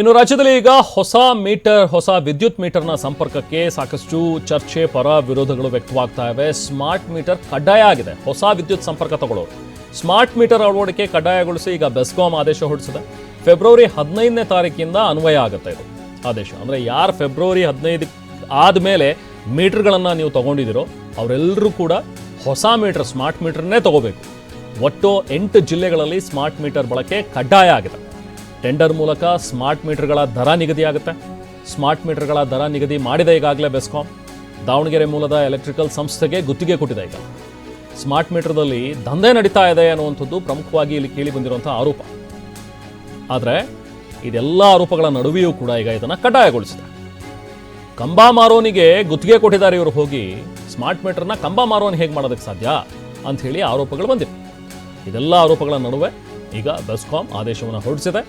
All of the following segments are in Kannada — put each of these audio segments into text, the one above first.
ಇನ್ನು ರಾಜ್ಯದಲ್ಲಿ ಈಗ ಹೊಸ ಮೀಟರ್, ಹೊಸ ವಿದ್ಯುತ್ ಮೀಟರ್ನ ಸಂಪರ್ಕಕ್ಕೆ ಸಾಕಷ್ಟು ಚರ್ಚೆ, ಪರ ವಿರೋಧಗಳು ವ್ಯಕ್ತವಾಗ್ತಾ ಇವೆ. ಸ್ಮಾರ್ಟ್ ಮೀಟರ್ ಕಡ್ಡಾಯ ಆಗಿದೆ. ಹೊಸ ವಿದ್ಯುತ್ ಸಂಪರ್ಕ ತಗೊಳ್ಳೋದು ಸ್ಮಾರ್ಟ್ ಮೀಟರ್ ಅಳವಡಿಕೆ ಕಡ್ಡಾಯಗೊಳಿಸಿ ಈಗ ಬೆಸ್ಕಾಂ ಆದೇಶ ಹೊರಡಿಸಿದೆ. ಫೆಬ್ರವರಿ ಹದಿನೈದನೇ ತಾರೀಕಿಂದ ಅನ್ವಯ ಆಗುತ್ತೆ ಇದು ಆದೇಶ. ಅಂದರೆ ಯಾರು ಫೆಬ್ರವರಿ ಹದಿನೈದು ಆದಮೇಲೆ ಮೀಟರ್ಗಳನ್ನು ನೀವು ತಗೊಂಡಿದ್ದೀರೋ ಅವರೆಲ್ಲರೂ ಕೂಡ ಹೊಸ ಮೀಟರ್, ಸ್ಮಾರ್ಟ್ ಮೀಟರ್ನೇ ತಗೋಬೇಕು. ಒಟ್ಟು ಎಂಟು ಜಿಲ್ಲೆಗಳಲ್ಲಿ ಸ್ಮಾರ್ಟ್ ಮೀಟರ್ ಬಳಕೆ ಕಡ್ಡಾಯ ಆಗಿದೆ. ಟೆಂಡರ್ ಮೂಲಕ ಸ್ಮಾರ್ಟ್ ಮೀಟರ್ಗಳ ದರ ನಿಗದಿಯಾಗುತ್ತೆ. ಸ್ಮಾರ್ಟ್ ಮೀಟರ್ಗಳ ದರ ನಿಗದಿ ಮಾಡಿದೆ ಈಗಾಗಲೇ ಬೆಸ್ಕಾಂ. ದಾವಣಗೆರೆ ಮೂಲದ ಎಲೆಕ್ಟ್ರಿಕಲ್ ಸಂಸ್ಥೆಗೆ ಗುತ್ತಿಗೆ ಕೊಟ್ಟಿದೆ ಈಗ. ಸ್ಮಾರ್ಟ್ ಮೀಟರ್ದಲ್ಲಿ ದಂಧೆ ನಡೀತಾ ಇದೆ ಅನ್ನುವಂಥದ್ದು ಪ್ರಮುಖವಾಗಿ ಇಲ್ಲಿ ಕೇಳಿ ಬಂದಿರುವಂಥ ಆರೋಪ. ಆದರೆ ಇದೆಲ್ಲ ಆರೋಪಗಳ ನಡುವೆಯೂ ಕೂಡ ಈಗ ಇದನ್ನು ಕಡ್ಡಾಯಗೊಳಿಸಿದೆ. ಕಂಬ ಮಾರೋನಿಗೆ ಗುತ್ತಿಗೆ ಕೊಟ್ಟಿದ್ದಾರೆ ಇವರು ಹೋಗಿ, ಸ್ಮಾರ್ಟ್ ಮೀಟರ್ನ ಕಂಬ ಮಾರೋನ್ ಹೇಗೆ ಮಾಡೋದಕ್ಕೆ ಸಾಧ್ಯ? ಅಂತ ಹೇಳಿ ಆರೋಪಗಳು ಬಂದಿವೆ. ಇದೆಲ್ಲ ಆರೋಪಗಳ ನಡುವೆ ಈಗ ಬೆಸ್ಕಾಂ ಆದೇಶವನ್ನು ಹೊರಡಿಸಿದೆ.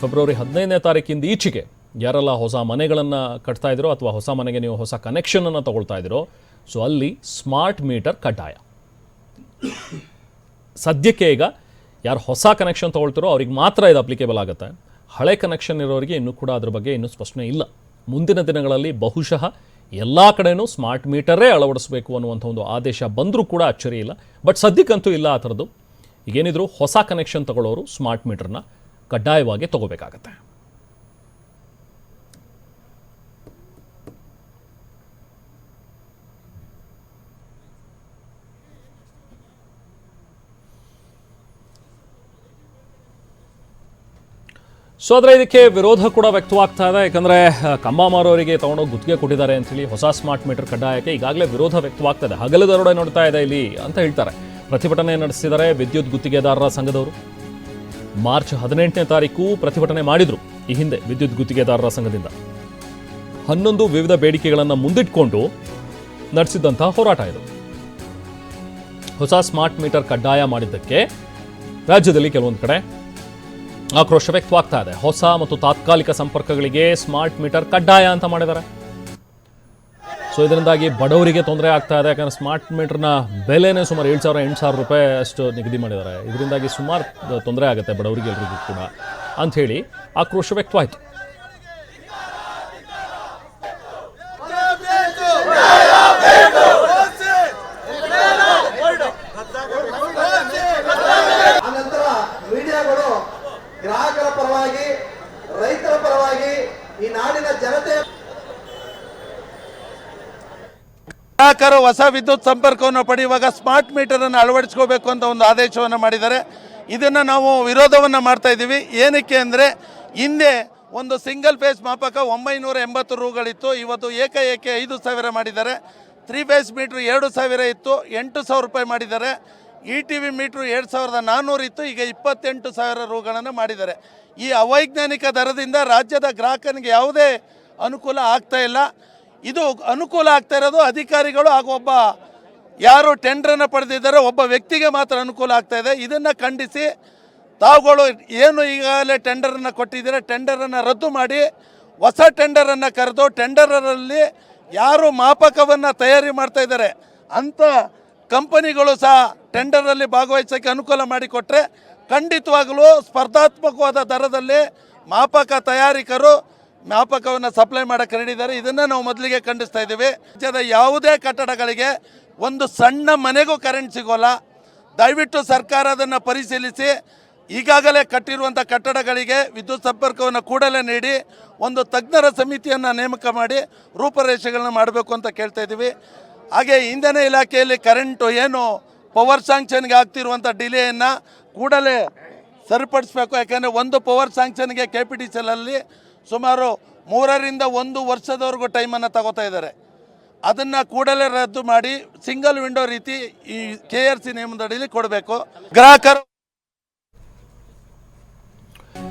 ಫೆಬ್ರವರಿ ಹದಿನೈದನೇ ತಾರೀಕಿಂದ ಈಚೆಗೆ ಯಾರೆಲ್ಲ ಹೊಸ ಮನೆಗಳನ್ನು ಕಟ್ತಾ ಇದ್ದೀರೋ ಅಥವಾ ಹೊಸ ಮನೆಗೆ ನೀವು ಹೊಸ ಕನೆಕ್ಷನನ್ನು ತಗೊಳ್ತಾ ಇದ್ದೀರೋ ಸೊ ಅಲ್ಲಿ ಸ್ಮಾರ್ಟ್ ಮೀಟರ್ ಕಡ್ಡಾಯ. ಸದ್ಯಕ್ಕೆ ಈಗ ಯಾರು ಹೊಸ ಕನೆಕ್ಷನ್ ತೊಗೊಳ್ತಾರೋ ಅವ್ರಿಗೆ ಮಾತ್ರ ಇದು ಅಪ್ಲಿಕೇಬಲ್ ಆಗುತ್ತೆ. ಹಳೆ ಕನೆಕ್ಷನ್ ಇರೋರಿಗೆ ಇನ್ನೂ ಕೂಡ ಅದ್ರ ಬಗ್ಗೆ ಇನ್ನೂ ಸ್ಪಷ್ಟನೆ ಇಲ್ಲ. ಮುಂದಿನ ದಿನಗಳಲ್ಲಿ ಬಹುಶಃ ಎಲ್ಲ ಕಡೆಯೂ ಸ್ಮಾರ್ಟ್ ಮೀಟರೇ ಅಳವಡಿಸಬೇಕು ಅನ್ನುವಂಥ ಒಂದು ಆದೇಶ ಬಂದರೂ ಕೂಡ ಅಚ್ಚರಿ ಇಲ್ಲ ಬಟ್ ಸದ್ಯಕ್ಕಂತೂ ಇಲ್ಲ ಆ ಥರದ್ದು. ಈಗೇನಿದ್ರು ಹೊಸ ಕನೆಕ್ಷನ್ ತಗೊಳ್ಳೋರು ಸ್ಮಾರ್ಟ್ ಮೀಟರ್ನ ಕಡ್ಡಾಯವಾಗಿ ತಗೋಬೇಕಾಗತ್ತೆ. ಸೊ ಆದರೆ ಇದಕ್ಕೆ ವಿರೋಧ ಕೂಡ ವ್ಯಕ್ತವಾಗ್ತಾ ಇದೆ. ಯಾಕಂದರೆ ಕಂಬ ಮಾರೋರಿಗೆ ತಗೊಂಡೋಗಿ ಗುತ್ತಿಗೆ ಕೊಟ್ಟಿದ್ದಾರೆ ಅಂತೇಳಿ ಹೊಸ ಸ್ಮಾರ್ಟ್ ಮೀಟರ್ ಕಡ್ಡಾಯಕ್ಕೆ ಈಗಾಗಲೇ ವಿರೋಧ ವ್ಯಕ್ತವಾಗ್ತಾ ಇದೆ. ಹಗಲು ದರೋಡೆ ನೋಡ್ತಾ ಇದೆ ಇಲ್ಲಿ ಅಂತ ಹೇಳ್ತಾರೆ. ಪ್ರತಿಭಟನೆ ನಡೆಸಿದ್ದಾರೆ ವಿದ್ಯುತ್ ಗುತ್ತಿಗೆದಾರರ ಸಂಘದವರು. ಮಾರ್ಚ್ ಹದಿನೆಂಟನೇ ತಾರೀಕು ಪ್ರತಿಭಟನೆ ಮಾಡಿದ್ರು ಈ ಹಿಂದೆ ವಿದ್ಯುತ್ ಗುತ್ತಿಗೆದಾರರ ಸಂಘದಿಂದ. ಹನ್ನೊಂದು ವಿವಿಧ ಬೇಡಿಕೆಗಳನ್ನು ಮುಂದಿಟ್ಕೊಂಡು ನಡೆಸಿದಂತಹ ಹೋರಾಟ ಇದು. ಹೊಸ ಸ್ಮಾರ್ಟ್ ಮೀಟರ್ ಕಡ್ಡಾಯ ಮಾಡಿದ್ದಕ್ಕೆ ರಾಜ್ಯದಲ್ಲಿ ಕೆಲವೊಂದು ಕಡೆ ಆಕ್ರೋಶ ವ್ಯಕ್ತವಾಗ್ತಾ ಇದೆ. ಹೊಸ ಮತ್ತು ತಾತ್ಕಾಲಿಕ ಸಂಪರ್ಕಗಳಿಗೆ ಸ್ಮಾರ್ಟ್ ಮೀಟರ್ ಕಡ್ಡಾಯ ಅಂತ ಮಾಡಿದ್ದಾರೆ. ಸೊ ಇದರಿಂದಾಗಿ ಬಡವರಿಗೆ ತೊಂದರೆ ಆಗ್ತಾ ಇದೆ. ಯಾಕಂದರೆ ಸ್ಮಾರ್ಟ್ ಮೀಟರ್ನ ಬೆಲೆನೇ ಸುಮಾರು ಏಳು ಸಾವಿರ, ಎಂಟು ಸಾವಿರ ರೂಪಾಯಿ ಅಷ್ಟು ನಿಗದಿ ಮಾಡಿದ್ದಾರೆ. ಇದರಿಂದಾಗಿ ಸುಮಾರು ತೊಂದರೆ ಆಗುತ್ತೆ ಬಡವರಿಗೆ ಎಲ್ರಿಗೂ ಕೂಡ. ಅಂಥೇಳಿ ಆಕ್ರೋಶ ವ್ಯಕ್ತವಾಯಿತು. ಗ್ರಾಹಕರು ಹೊಸ ವಿದ್ಯುತ್ ಸಂಪರ್ಕವನ್ನು ಪಡೆಯುವಾಗ ಸ್ಮಾರ್ಟ್ ಮೀಟರನ್ನು ಅಳವಡಿಸ್ಕೋಬೇಕು ಅಂತ ಒಂದು ಆದೇಶವನ್ನು ಮಾಡಿದ್ದಾರೆ. ಇದನ್ನು ನಾವು ವಿರೋಧವನ್ನು ಮಾಡ್ತಾ ಇದ್ದೀವಿ. ಏನಕ್ಕೆ ಅಂದರೆ ಹಿಂದೆ ಒಂದು ಸಿಂಗಲ್ ಫೇಸ್ ಮಾಪಕ ಒಂಬೈನೂರ ಎಂಬತ್ತು ರೂಗಳಿತ್ತು. ಇವತ್ತು ಏಕಾಏಕಿ ಐದು ಸಾವಿರ ಮಾಡಿದ್ದಾರೆ. ತ್ರೀ ಫೇಸ್ ಮೀಟ್ರ್ ಎರಡು ಸಾವಿರ ಇತ್ತು. ಎಂಟು ಸಾವಿರ ರೂಪಾಯಿ ಮಾಡಿದ್ದಾರೆ. ಇ ಟಿ ವಿ ಮೀಟ್ರ್ ಎರಡು ಸಾವಿರದ ನಾನ್ನೂರು ಇತ್ತು. ಈಗ ಇಪ್ಪತ್ತೆಂಟು ಸಾವಿರ ರೂಗಳನ್ನು ಮಾಡಿದ್ದಾರೆ. ಈ ಅವೈಜ್ಞಾನಿಕ ದರದಿಂದ ರಾಜ್ಯದ ಗ್ರಾಹಕನಿಗೆ ಯಾವುದೇ ಅನುಕೂಲ ಆಗ್ತಾ ಇಲ್ಲ. ಇದು ಅನುಕೂಲ ಆಗ್ತಾ ಇರೋದು, ಅಧಿಕಾರಿಗಳು ಹಾಗೂ ಒಬ್ಬ ಯಾರು ಟೆಂಡ್ರನ್ನು ಪಡೆದಿದ್ದಾರೆ, ಒಬ್ಬ ವ್ಯಕ್ತಿಗೆ ಮಾತ್ರ ಅನುಕೂಲ ಆಗ್ತಾ ಇದೆ. ಇದನ್ನು ಖಂಡಿಸಿ ತಾವುಗಳು ಏನು ಈಗಾಗಲೇ ಟೆಂಡರನ್ನು ಕೊಟ್ಟಿದ್ದೀರ, ಟೆಂಡರನ್ನು ರದ್ದು ಮಾಡಿ, ಹೊಸ ಟೆಂಡರನ್ನು ಕರೆದು ಟೆಂಡರಲ್ಲಿ ಯಾರು ಮಾಪಕವನ್ನು ತಯಾರಿ ಮಾಡ್ತಾ ಇದ್ದಾರೆ ಅಂಥ ಕಂಪನಿಗಳು ಸಹ ಟೆಂಡರಲ್ಲಿ ಭಾಗವಹಿಸೋಕ್ಕೆ ಅನುಕೂಲ ಮಾಡಿಕೊಟ್ರೆ ಖಂಡಿತವಾಗಲೂ ಸ್ಪರ್ಧಾತ್ಮಕವಾದ ದರದಲ್ಲಿ ಮಾಪಕ ತಯಾರಿಕರು ಮಾಪಕವನ್ನು ಸಪ್ಲೈ ಮಾಡಕ್ಕೆ ರೆಡಿದ್ದಾರೆ ಇದನ್ನು ನಾವು ಮೊದಲಿಗೆ ಖಂಡಿಸ್ತಾ ಇದ್ದೀವಿ. ರಾಜ್ಯದ ಯಾವುದೇ ಕಟ್ಟಡಗಳಿಗೆ ಒಂದು ಸಣ್ಣ ಮನೆಗೂ ಕರೆಂಟ್ ಸಿಗೋಲ್ಲ. ದಯವಿಟ್ಟು ಸರ್ಕಾರ ಅದನ್ನು ಪರಿಶೀಲಿಸಿ, ಈಗಾಗಲೇ ಕಟ್ಟಿರುವಂಥ ಕಟ್ಟಡಗಳಿಗೆ ವಿದ್ಯುತ್ ಸಂಪರ್ಕವನ್ನು ಕೂಡಲೇ ನೀಡಿ, ಒಂದು ತಜ್ಞರ ಸಮಿತಿಯನ್ನು ನೇಮಕ ಮಾಡಿ ರೂಪರೇಷೆಗಳನ್ನ ಮಾಡಬೇಕು ಅಂತ ಕೇಳ್ತಾ ಇದ್ದೀವಿ. ಹಾಗೆ ಇಂಧನ ಇಲಾಖೆಯಲ್ಲಿ ಕರೆಂಟು ಏನು ಪವರ್ ಸ್ಯಾಂಕ್ಷನ್ಗೆ ಆಗ್ತಿರುವಂಥ ಡಿಲೇಯನ್ನು ಕೂಡಲೇ ಸರಿಪಡಿಸಬೇಕು. ಯಾಕೆಂದರೆ ಒಂದು ಪವರ್ ಸ್ಯಾಂಕ್ಷನ್ಗೆ ಕೆ ಪಿ ಟಿ ಸಿಲಲ್ಲಿ ಸುಮಾರು ಮೂರರಿಂದ ಒಂದು ವರ್ಷದವರೆಗೂ ಟೈಮನ್ನು ತಗೋತಾ ಇದ್ದಾರೆ. ಅದನ್ನು ಕೂಡಲೇ ರದ್ದು ಮಾಡಿ, ಸಿಂಗಲ್ ವಿಂಡೋ ರೀತಿ ಈ ಕೆ ಆರ್ ಸಿ ನಿಯಮದಡಿಯಲ್ಲಿ ಕೊಡಬೇಕು. ಗ್ರಾಹಕರು